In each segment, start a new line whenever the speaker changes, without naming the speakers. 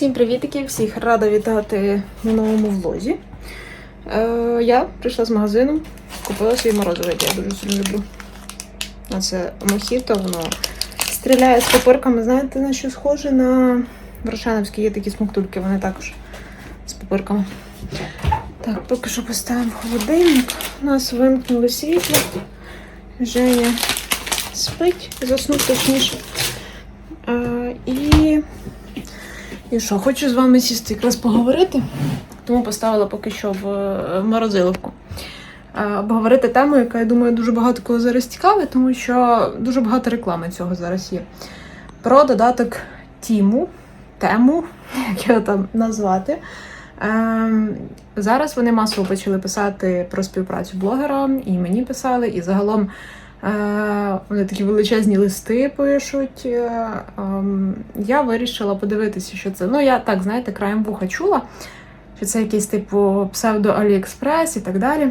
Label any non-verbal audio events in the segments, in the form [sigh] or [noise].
Всім привітки, всіх рада вітати на новому влозі. Е, я прийшла з магазину, купила свій морозиво, яке я дуже сильно люблю. А це мохіто, воно стріляє з папирками. Знаєте, на що схоже на Ворошановські є такі смоктульки, вони також з папирками. Так, поки що поставимо холодильник. У нас вимкнули світло. Женя спить, заснув точніше. Е, і і що, хочу з вами сісти якраз поговорити, тому поставила поки що в морозиловку. Обговорити тему, яка, я думаю, дуже багато кого зараз цікавить, тому що дуже багато реклами цього зараз є. Про додаток Тіму, тему, як його там назвати. Ем, зараз вони масово почали писати про співпрацю блогерам, і мені писали, і загалом Вони такі величезні листи пишуть. Е, ем, Я вирішила подивитися, що це. Ну, я так, знаєте, краєм вуха чула, що це якийсь типу псевдо Аліекспрес і так далі.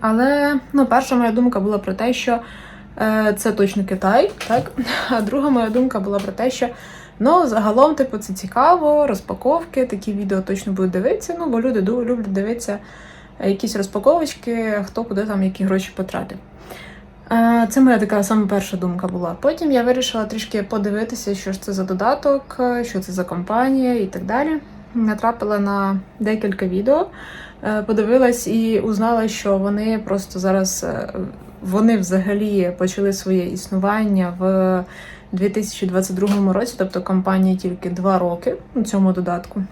Але ну, перша моя думка була про те, що е, це точно Китай, так? А друга моя думка була про те, що ну, загалом, типу, це цікаво, розпаковки, такі відео точно будуть дивитися, ну, бо люди люблять дивитися якісь розпаковочки, хто куди там які гроші потратив. Це моя така саме перша думка була. Потім я вирішила трішки подивитися, що ж це за додаток, е, що це за компанія і так далі. Натрапила на декілька відео, е, подивилась і узнала, що вони просто зараз е, вони взагалі почали своє існування в 2022 році, тобто компанії тільки два роки у цьому додатку.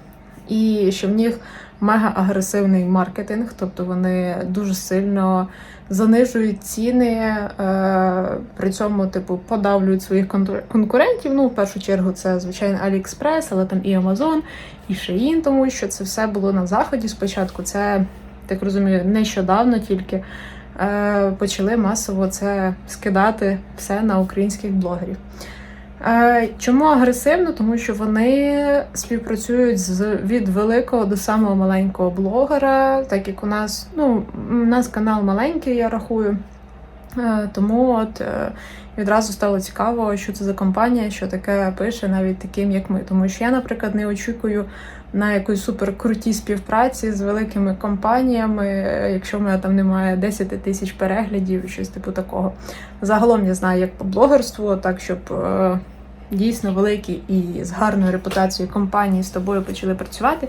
І що в них мега агресивний маркетинг, тобто вони дуже сильно занижують ціни, е, при цьому, типу, подавлюють своїх конкурентів. Ну, в першу чергу, це звичайно AliExpress, але там і Amazon, і Shein, тому що це все було на заході. Спочатку це так розумію, нещодавно тільки е, почали масово це скидати все на українських блогерів. Е, Чому агресивно? Тому що вони співпрацюють з від великого до самого маленького блогера, так як у нас, ну, у нас канал маленький, я рахую. Е, Тому от е, відразу стало цікаво, що це за компанія, що таке пише навіть таким, як ми. Тому що я, наприклад, не очікую на якусь суперкруті співпраці з великими компаніями, якщо в мене там немає 10 тисяч переглядів, щось типу такого. Загалом я знаю, як по блогерству, так щоб е, дійсно великі і з гарною репутацією компанії з тобою почали працювати.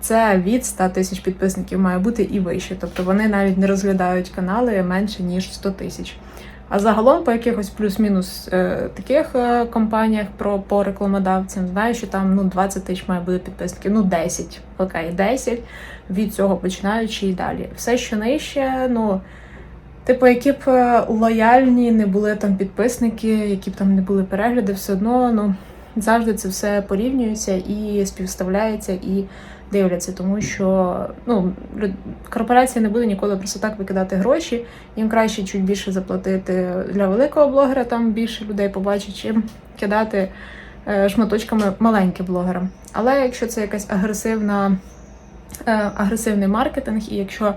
Це від 100 тисяч підписників має бути і вище. Тобто вони навіть не розглядають канали менше ніж 100 тисяч. А загалом по якихось плюс-мінус е, таких е, компаніях про по рекламодавцям знаю, що там ну 20 тисяч має бути підписників, ну 10, окей, 10 від цього починаючи і далі. Все, що нижче, ну. Типу, які б е, лояльні не були там підписники, які б там не були перегляди, все одно ну завжди це все порівнюється і співставляється і дивляться, тому що ну корпорація не буде ніколи просто так викидати гроші. Їм краще чуть більше заплатити для великого блогера, там більше людей побачить, чим кидати е, шматочками маленьким блогерам. Але якщо це якась агресивна, е, агресивний маркетинг, і якщо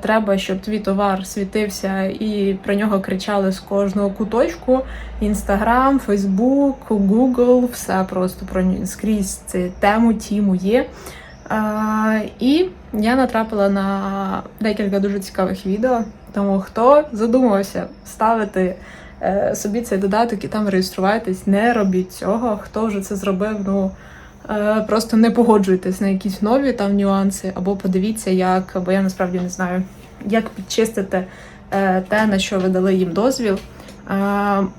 треба, щоб твій товар світився і про нього кричали з кожного куточку. Інстаграм, Фейсбук, Google, все просто про скрізь це тему тіму є. Е, і я натрапила на декілька дуже цікавих відео. Тому хто задумався ставити е, собі цей додаток і там реєструватись, не робіть цього. Хто вже це зробив, ну. Е, Просто не погоджуйтесь на якісь нові там нюанси, або подивіться, як, бо я насправді не знаю, як підчистити е, те, на що ви дали їм дозвіл. Е,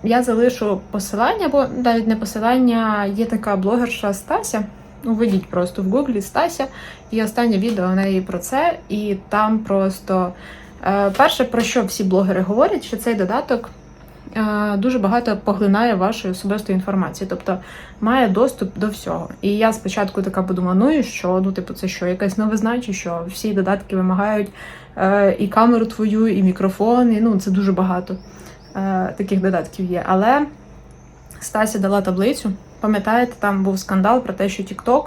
Я залишу посилання, або навіть не посилання, є така блогерша Стася. Ну, введіть просто в гуглі Стася, і останнє відео у неї про це. І там просто перше, про що всі блогери говорять, що цей додаток дуже багато поглинає вашої особистої інформації, тобто має доступ до всього. І я спочатку така подумала, ну і що? Ну, типу, це що, якась новизна, чи що всі додатки вимагають е, і камеру твою, і мікрофон, і ну це дуже багато е, таких додатків є. Але Стася дала таблицю. Пам'ятаєте, там був скандал про те, що TikTok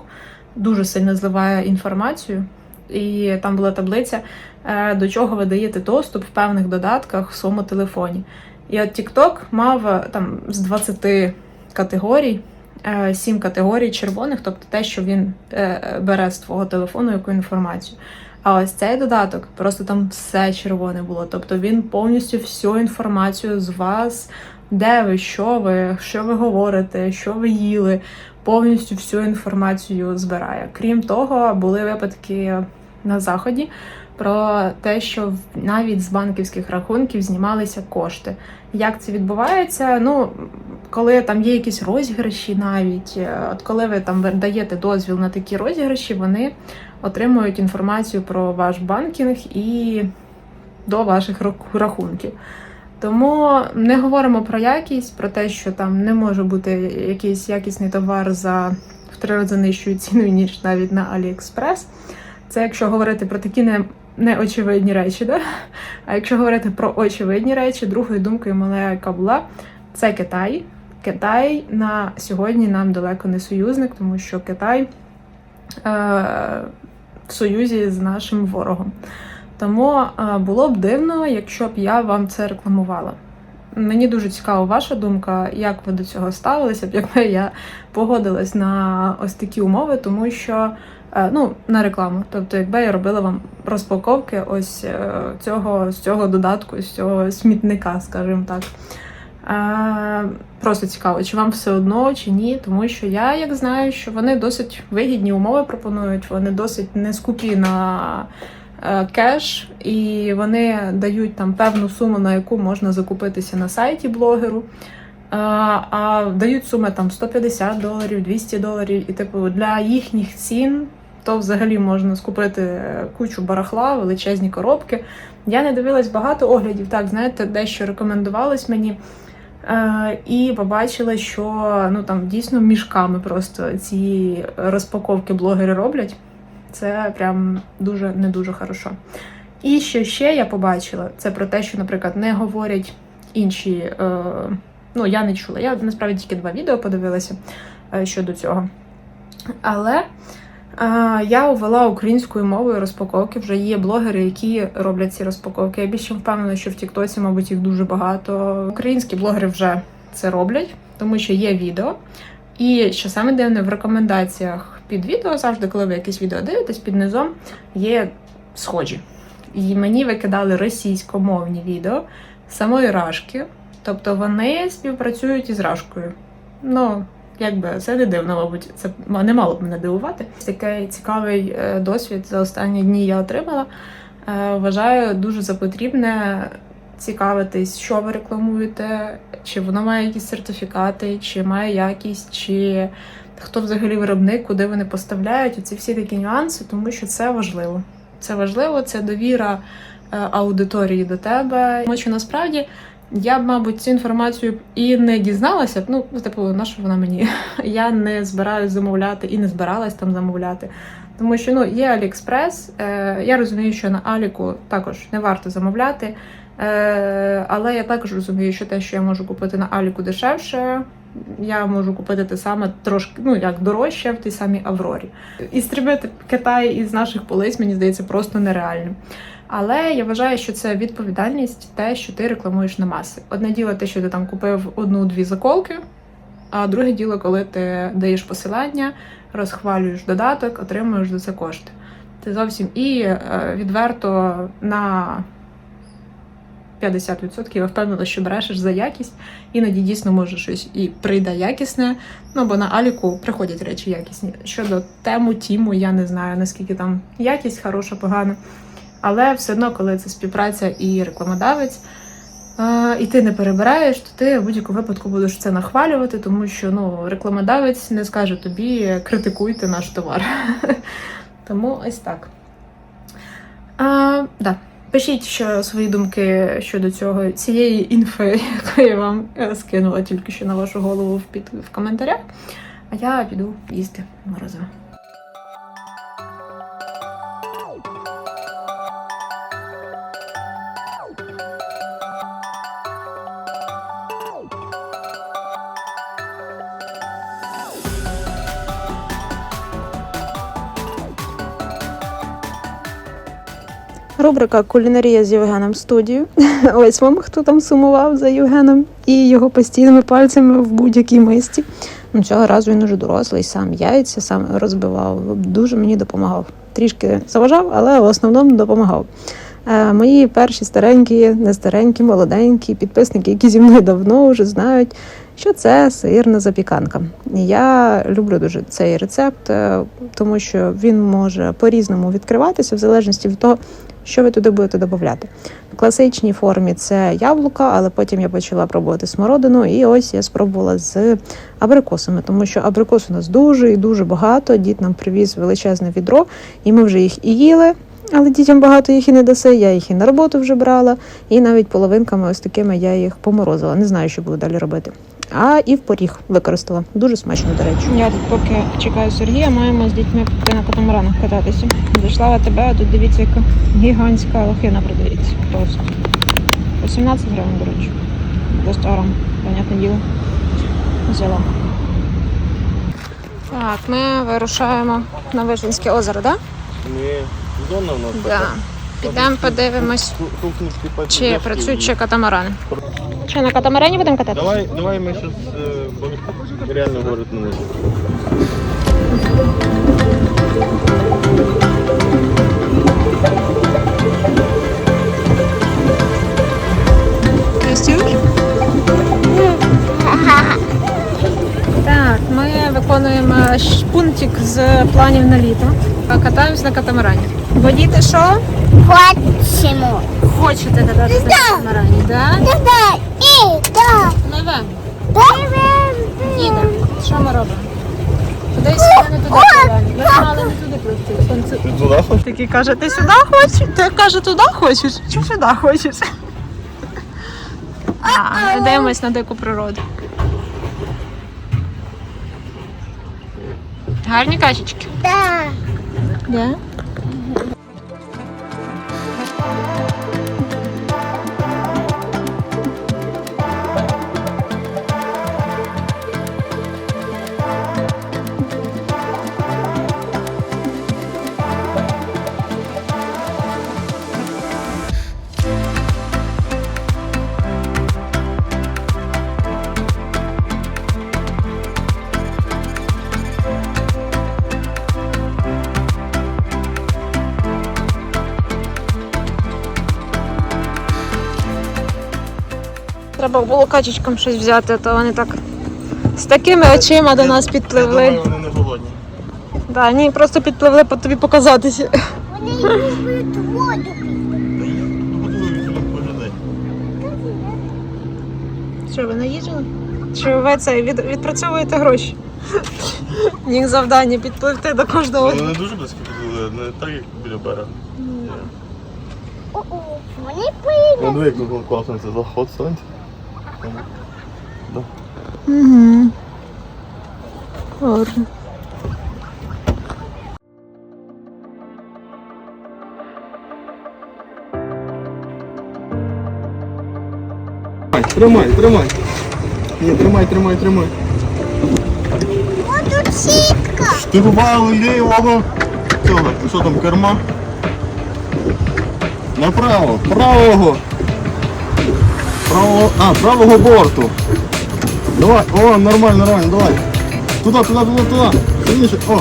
дуже сильно зливає інформацію. І там була таблиця, е, до чого ви даєте доступ в певних додатках в своєму телефоні. І от TikTok мав е, там з 20 категорій е, сім категорій червоних, тобто те, що він е, бере з твого телефону, яку інформацію. А ось цей додаток просто там все червоне було. Тобто він повністю всю інформацію з вас, де ви, що ви, що ви говорите, що ви їли, повністю всю інформацію збирає. Крім того, були випадки на заході про те, що навіть з банківських рахунків знімалися кошти. Як це відбувається? Ну, коли там є якісь розіграші, навіть е, от коли ви там даєте дозвіл на такі розіграші, вони отримують інформацію про ваш банкінг і до ваших рахунків. Тому не говоримо про якість, про те, що там не може бути якийсь якісний товар за в три рази нижчою ціною, ніж навіть на AliExpress. Це якщо говорити про такі не, неочевидні речі, да? а якщо говорити про очевидні речі, другою думкою моя, яка була, це Китай. Китай на сьогодні нам далеко не союзник, тому що Китай е, в союзі з нашим ворогом. Тому е, було б дивно, якщо б я вам це рекламувала. Мені дуже цікава ваша думка, як ви до цього ставилися б, якби я погодилась на ось такі умови, тому що ну, на рекламу. Тобто, якби я робила вам розпаковки ось е, цього, з цього додатку, з цього смітника, скажімо так. Е, Просто цікаво, чи вам все одно, чи ні, тому що я як знаю, що вони досить вигідні умови пропонують, вони досить не скупі на е, кеш, і вони дають там певну суму, на яку можна закупитися на сайті блогеру. А дають суми там 150 доларів, 200 доларів, і типу для їхніх цін то взагалі можна скупити кучу барахла, величезні коробки. Я не дивилась багато оглядів, так знаєте, дещо рекомендувалось мені. Е, і побачила, що ну там дійсно мішками просто ці розпаковки блогери роблять. Це прям дуже не дуже хорошо. І що ще я побачила, це про те, що, наприклад, не говорять інші. Е, ну, я не чула. Я насправді тільки два відео подивилася е, щодо цього. Але е, я увела українською мовою розпаковки. Вже є блогери, які роблять ці розпаковки. Я більше впевнена, що в Тіктоці, мабуть, їх дуже багато. Українські блогери вже це роблять, тому що є відео. І що саме дивне в рекомендаціях під відео, завжди, коли ви якесь відео дивитесь, під низом є схожі. І мені викидали російськомовні відео самої Рашки. Тобто вони співпрацюють із Рашкою. Ну, якби це не дивно, мабуть, це не мало б мене дивувати. Такий цікавий е, досвід за останні дні я отримала. Е, Вважаю дуже за потрібне цікавитись, що ви рекламуєте, чи воно має якісь сертифікати, чи має якість, чи хто взагалі виробник, куди вони поставляють. Оці всі такі нюанси, тому що це важливо. Це важливо, це довіра е, аудиторії до тебе. Тому що насправді я б, мабуть, цю інформацію і не дізналася. Ну, типу, на що вона мені? [laughs] Я не збираюсь замовляти і не збиралась там замовляти. Тому що ну, є Аліекспрес. Е, я розумію, що на Аліку також не варто замовляти. Е, але я також розумію, що те, що я можу купити на Аліку дешевше, я можу купити те саме трошки, ну як дорожче в тій самій Аврорі. І стрібити Китай із наших полиць, мені здається, просто нереальним. Але я вважаю, що це відповідальність, те, що ти рекламуєш на маси. Одне діло, те, що ти там купив одну-дві заколки, а друге діло, коли ти даєш посилання, розхвалюєш додаток, отримуєш за це кошти. Це зовсім і е, відверто на 50% я впевнена, що брешеш за якість, іноді дійсно може щось і прийде якісне. Ну бо на Аліку приходять речі якісні. Щодо тему, тіму, я не знаю наскільки там якість хороша, погана. Але все одно, коли це співпраця і рекламодавець, е, і ти не перебираєш, то ти в будь-якому випадку будеш це нахвалювати, тому що ну, рекламодавець не скаже тобі критикуйте наш товар. [laughs] Тому ось так. А, да. Пишіть що свої думки щодо цього цієї інфи, [laughs] яку я вам е, скинула тільки що на вашу голову в, під, в коментарях. А я піду їсти морозиво. Рубрика Кулінарія з Євгеном студію. [laughs] Ось вам хто там сумував за Євгеном і його постійними пальцями в будь-якій мисті. Ну, цього разу він уже дорослий, сам яйця сам розбивав. Дуже мені допомагав. Трішки заважав, але в основному допомагав. Е, Мої перші старенькі, не старенькі, молоденькі підписники, які зі мною давно вже знають, що це сирна запіканка. Я люблю дуже цей рецепт, е, тому що він може по-різному відкриватися в залежності від того, що ви туди будете додати. В класичній формі це яблука, але потім я почала пробувати смородину, і ось я спробувала з абрикосами, тому що абрикос у нас дуже і дуже багато. Дід нам привіз величезне відро, і ми вже їх і їли. Але дітям багато їх і не даси. Я їх і на роботу вже брала, і навіть половинками ось такими я їх поморозила. Не знаю, що буду далі робити. А і в поріг використала. Дуже смачно, до речі. Я тут поки чекаю Сергія, маємо з дітьми піти на катамаранах кататися. Зайшла в АТБ, а тут дивіться, яка гігантська лохина продається. Просто. 18 гривень, до речі. До 100 грам, понятне діло. Взяла. Так, ми вирушаємо на Вижницьке озеро, так?
Ні, зона в нас
Да?
така.
Да. Підемо подивимось, чи
поддержки.
працюють ще катамарани. Що, на катамарані будемо кататися?
Давай, давай ми зараз реально город можемо.
Так, ми виконуємо пунктик з планів на літо. Катаємось на катамарані. Бо діти що?
Хочемо.
Хочете кататися на катамарані, так?
Да, да.
Нове.
Да.
Діда, що ми робимо? Кудись ми не туди пливемо. Ми мали не туди пливти.
Туди хоч?
Такий каже, ти сюди хочеш? Ти каже, туди хочеш? Чи сюди хочеш? А, ми дивимось на дику природу. Гарні качечки.
Да.
Да? Треба було качечкам щось взяти, а то вони так з такими очима до нас
Я
підпливли.
думаю, вони не голодні.
Да, ні, просто підпливли по тобі показатися.
Вони люблять воду.
Що, ви наїжджені? Чи ви це від, відпрацьовуєте гроші? Їх завдання підпливти до кожного.
Вони не дуже близько підлили, не так, як біля берега.
Вони поїдуть.
Ну, як тут класно це заход сонця. Да.
Угу. Гарно.
Тримай, тримай. Ні, тримай, тримай, тримай.
О, тут сітка.
Штурвал лівого. Цього, що там, керма? Направо, правого. Правого, а, правого борту. Давай, о, нормально, нормально, давай. Туда, туда, туда, туда. Сильніше, о.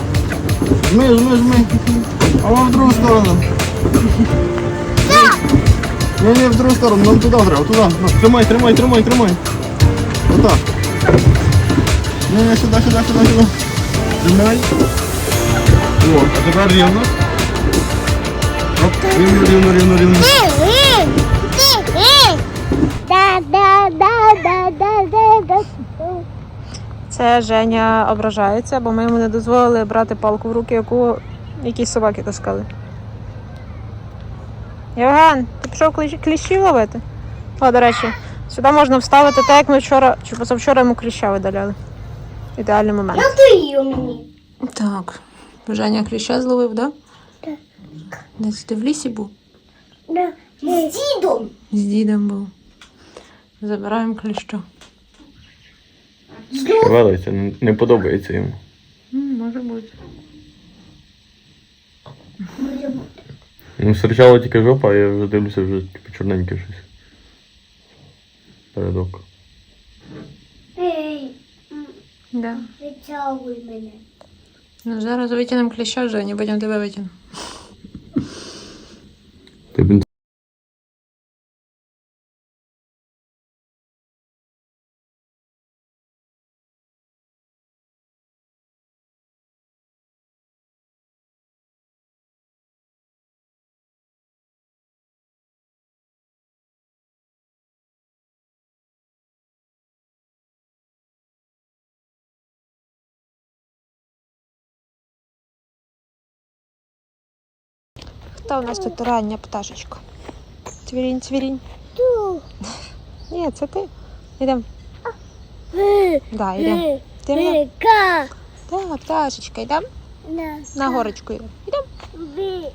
Жми, жми, жми. А вон в другу сторону. Ні, ні, в другу сторону, нам туди треба, туди. Ну, Тримай, тримай, тримай, тримай. Отак. Ні, ні, сюди, сюди, сюди, сюди. Тримай. О, а тепер рівно. Оп, рівно, рівно, рівно, рівно.
Це Женя ображається, бо ми йому не дозволили брати палку в руки, яку якісь собаки таскали. Євген, ти пішов кліщ- кліщів ловити? О, до речі, сюди можна вставити так, як ми вчора чи позавчора йому кліща видаляли. Ідеальний момент.
Ти її мені.
Так. Женя кліща зловив, да?
Так.
Десь ти в лісі був?
Да. З дідом.
З дідом був. Забираємо кліща.
Велиться, не, подобається йому.
може бути.
Ну, спочатку тільки жопа, а я вже дивлюся, вже типу чорненьке щось. Передок.
Ей.
Да.
Витягуй мене.
Ну, зараз витягнемо кліща вже, не будемо тебе витягнути.
Ти
Хто у нас тут рання пташечка? Цвірінь, цвірінь.
Ту.
Ні, це ти. Да, йдемо.
Ви.
Йдемо.
Ви. Ка.
Так, пташечка, йдемо.
На.
Горочку йдемо. Йдемо.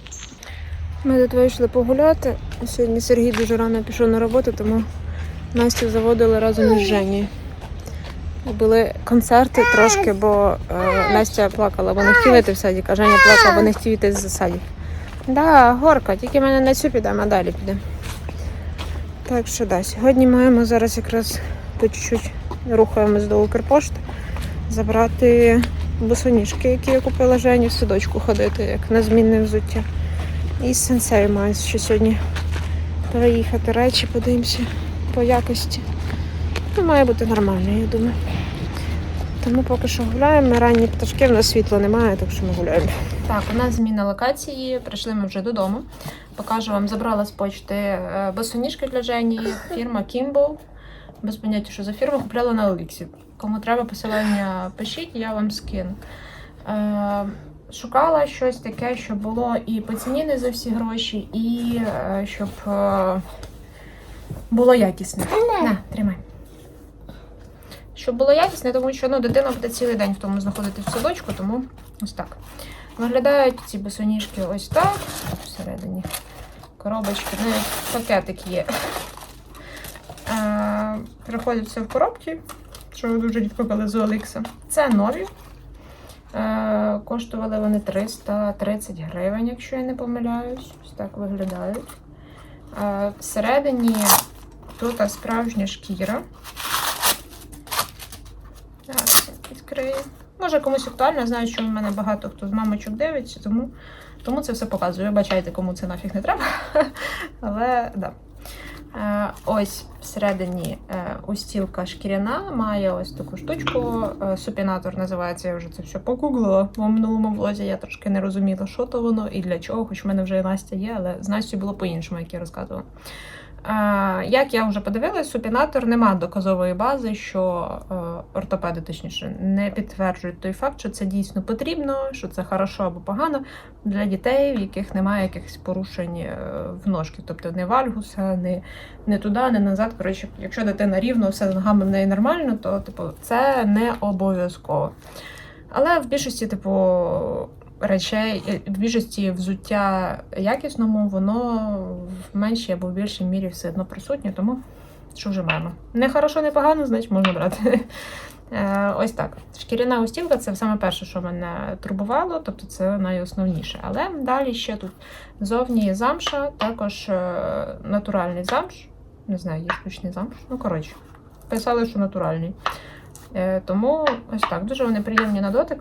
Ми тут вийшли погуляти. Сьогодні Сергій дуже рано пішов на роботу, тому Настю заводили разом із Женєю. Були концерти трошки, бо е, Настя плакала, бо не хотіла йти в садик, а Женя плакала, бо не хотів йти з садик. Да, горка, тільки ми не на цю підемо, а далі підемо. Так що да, сьогодні маємо зараз якраз по чуть-чуть рухаємось до Укрпошти забрати босоніжки, які я купила Жені в садочку ходити, як на змінне взуття. І з сенсею маю ще сьогодні переїхати речі, подивимося по якості. Ну, має бути нормально, я думаю. Тому поки що гуляємо. Ранні пташки, в нас світла немає, так що ми гуляємо. Так, у нас зміна локації. Прийшли ми вже додому. Покажу вам, забрала з почти е, босоніжки для Жені, фірма Kimbo. Без поняття, що за фірма купляла на Оліксі. Кому треба посилання, пишіть, я вам скину. Е, шукала щось таке, щоб було і по ціні не за всі гроші, і е, щоб було якісне. На, тримай. Щоб було якісне, тому що ну, дитина буде цілий день в тому знаходитись в садочку, тому ось так. Виглядають ці босоніжки ось так. Всередині коробочки, ну, пакетик є. Приходить все в коробці, що ви дуже рідко коли з Олікса. Це нові. Коштували вони 330 гривень, якщо я не помиляюсь. Ось так виглядають. Всередині тут справжня шкіра. Зараз відкрию. Може комусь актуально, знаю, що в мене багато хто з мамочок дивиться, тому, тому це все показую. Вибачайте, кому це нафіг не треба. [laughs] Але да. Е, Ось всередині е, устілка шкіряна, має ось таку штучку. е, Супінатор називається, я вже це все погуглила. В минулому влозі я трошки не розуміла, що то воно і для чого, хоч в мене вже і Настя є, але з Настю було по-іншому, як я розказувала. Як я вже подивилась, супінатор нема доказової бази, що е, ортопеди, точніше, не підтверджують той факт, що це дійсно потрібно, що це хорошо або погано для дітей, в яких немає якихось порушень е, в ножки, тобто не вальгуса, не, не туди, не назад. Коротше, якщо дитина рівно, все з ногами в неї нормально, то типу, це не обов'язково. Але в більшості, типу, речей, е, в більшості взуття якісному, воно в меншій або в більшій мірі все одно присутнє, тому що вже маємо. Не хорошо, не погано, значить можна брати. [laughs] Е, Ось так. Шкіряна устілка це саме перше, що мене турбувало, тобто це найосновніше. Але далі ще тут зовні замша, також е, натуральний замш. Не знаю, є штучний замш. Ну, коротше, писали, що натуральний. Тому ось так. Дуже вони приємні на дотик.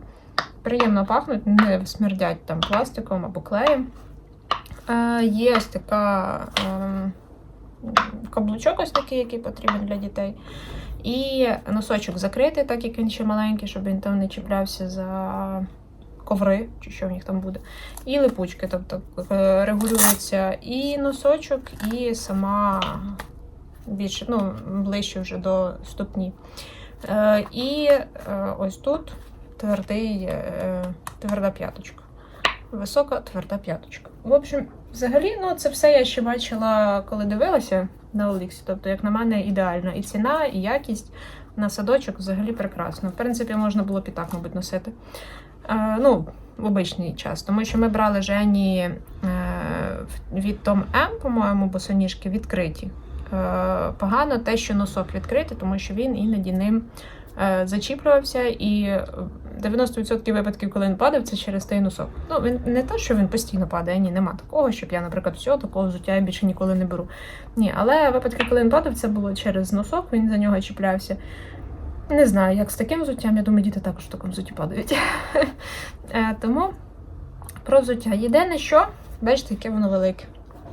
Приємно пахнуть, не смердять там пластиком або клеєм. Е, Є ось така е, каблучок, ось такий, який потрібен для дітей. І носочок закритий, так як він ще маленький, щоб він там не чіплявся за коври, чи що в них там буде. І липучки, тобто е, регулюється і носочок, і сама більше, ну, ближче вже до ступні. Е, І е, ось тут твердий, е, тверда п'яточка. Висока тверда п'яточка. В общем, взагалі, ну це все я ще бачила, коли дивилася на Оліксі. Тобто, як на мене, ідеально. І ціна, і якість на садочок взагалі прекрасно. В принципі, можна було б і так, мабуть, носити. Е, ну, в обичний час. Тому що ми брали Жені е, від Tom M, по-моєму, босоніжки відкриті. Е, погано те, що носок відкритий, тому що він іноді ним е, зачіплювався, і 90% випадків, коли він падав, це через той носок. Ну, він не те, що він постійно падає, ні, нема такого, щоб я, наприклад, всього такого взуття я більше ніколи не беру. Ні, але випадки, коли він падав, це було через носок, він за нього чіплявся. Не знаю, як з таким взуттям. Я думаю, діти також в такому взутті падають. [laughs] Е, Тому про взуття. Єдине, що, бачите, яке воно велике.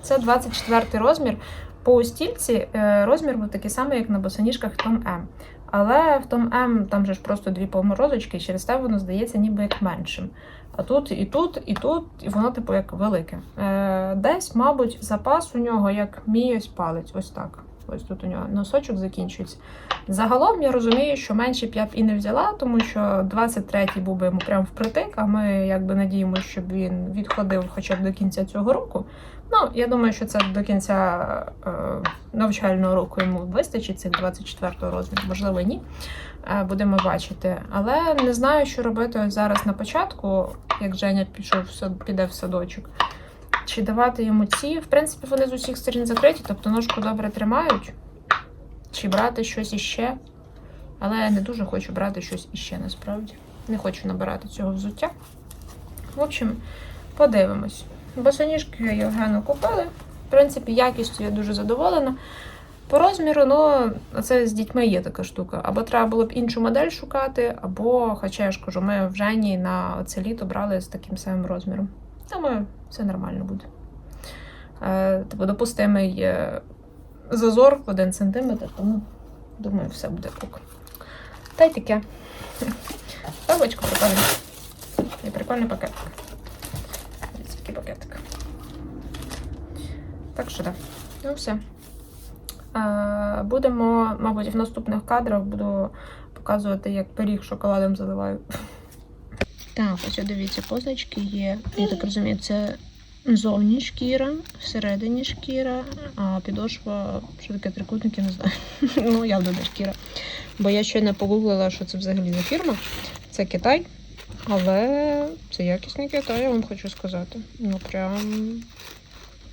Це 24 розмір. По стільці е, розмір був такий самий, як на босоніжках том М. Але в том М там же ж просто дві поморозочки, і через те воно здається ніби як меншим. А тут і тут, і тут, і воно, типу, як велике. Е, десь, мабуть, запас у нього як мій ось палець. Ось так. Ось тут у нього носочок закінчується. Загалом я розумію, що менше б я б і не взяла, тому що 23-й був би йому прям впритик, а ми якби надіємося, щоб він відходив хоча б до кінця цього року. Ну, я думаю, що це до кінця е, навчального року йому вистачить цих 24-го розміру, можливо, ні. Е, будемо бачити. Але не знаю, що робити зараз на початку, як Женя пішов піде в садочок. Чи давати йому ці. В принципі, вони з усіх сторін закриті, тобто ножку добре тримають. Чи брати щось іще. Але я не дуже хочу брати щось іще насправді. Не хочу набирати цього взуття. В общем, подивимось. Босоніжки Євгену купили. В принципі, якістю я дуже задоволена. По розміру, ну, це з дітьми є така штука. Або треба було б іншу модель шукати, або, хоча я ж кажу, ми в Жені на це літо брали з таким самим розміром. Думаю, все нормально буде. Типу, допустимий е, зазор в 1 см, тому думаю, все буде ок. Та й таке. Павочку прикольно. І прикольний пакетик. Такий пакетик. Так що так. Ну все. Будемо, мабуть, в наступних кадрах буду показувати, як пиріг шоколадом заливаю. Так, ось дивіться, позначки є. Я так розумію, це зовні шкіра, всередині шкіра, а підошва, що таке трикутники, не знаю. [laughs] ну, явно не шкіра. Бо я не погуглила, що це взагалі за фірма. Це Китай, але це якісний Китай, я вам хочу сказати. Ну, прям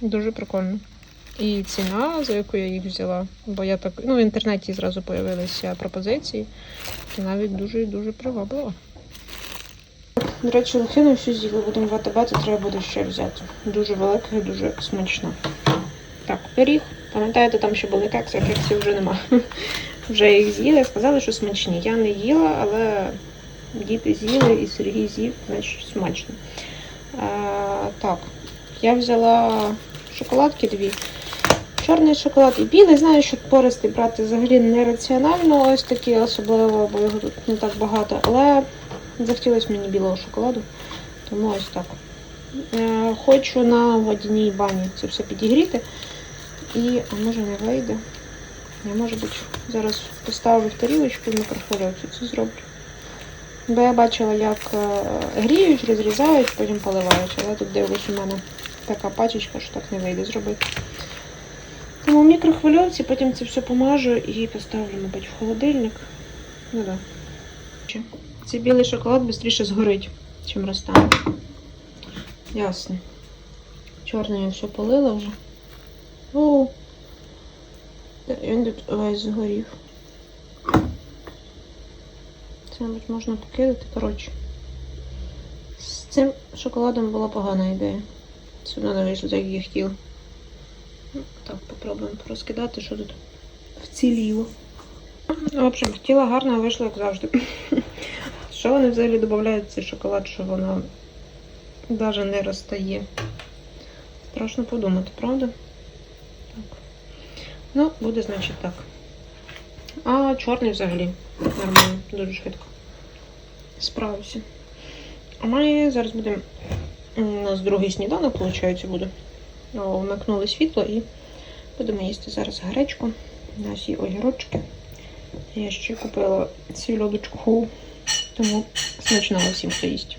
дуже прикольно. І ціна, за яку я їх взяла, бо я так, ну, в інтернеті зразу з'явилися пропозиції, і навіть дуже і дуже приваблива. До речі, лохину всю з'їли, будемо в АТБ, то треба буде ще взяти. Дуже велика і дуже смачна. Так, пиріг. Пам'ятаєте, там ще були кекси, а кексів вже нема. [laughs] Вже їх з'їли, сказали, що смачні. Я не їла, але діти з'їли і Сергій з'їв, значить смачно. А, так, я взяла шоколадки дві. Чорний шоколад і білий. Знаю, що пористий брати взагалі нераціонально, ось такі особливо, бо його тут не так багато. Але захотілося мені білого шоколаду, тому ось так. Е, хочу на водяній бані це все підігріти. І, а може не вийде. Я, може бути, зараз поставлю в тарілочку і мікрохвильовці це зроблю. Бо я бачила, як е, гріють, розрізають, потім поливають. Але тут дивлюсь, у мене така пачечка, що так не вийде зробити. Тому в мікрохвильовці потім це все помажу і поставлю, мабуть, в холодильник. Ну да. Цей білий шоколад швидше згорить, чим розтане. Ясно. Чорний я все полила вже. О, він тут весь згорів. Це, можна покидати, коротше. З цим шоколадом була погана ідея. Все одно не вийшло, як я хотіла. Ну, Так, попробуємо порозкидати, що тут вціліло. В общем, хотіла гарно, вийшло, як завжди. [laughs] Що вони взагалі додають цей шоколад, що воно навіть не розтає? Страшно подумати, правда? Так. Ну, буде, значить, так. А чорний взагалі нормально, дуже швидко. Справився. А ми зараз будемо. У нас другий сніданок, виходить, буде. Вмикнули світло і будемо їсти зараз гречку. Є огірочки. Я ще купила сільодочку, тому смачного всім, хто їсть.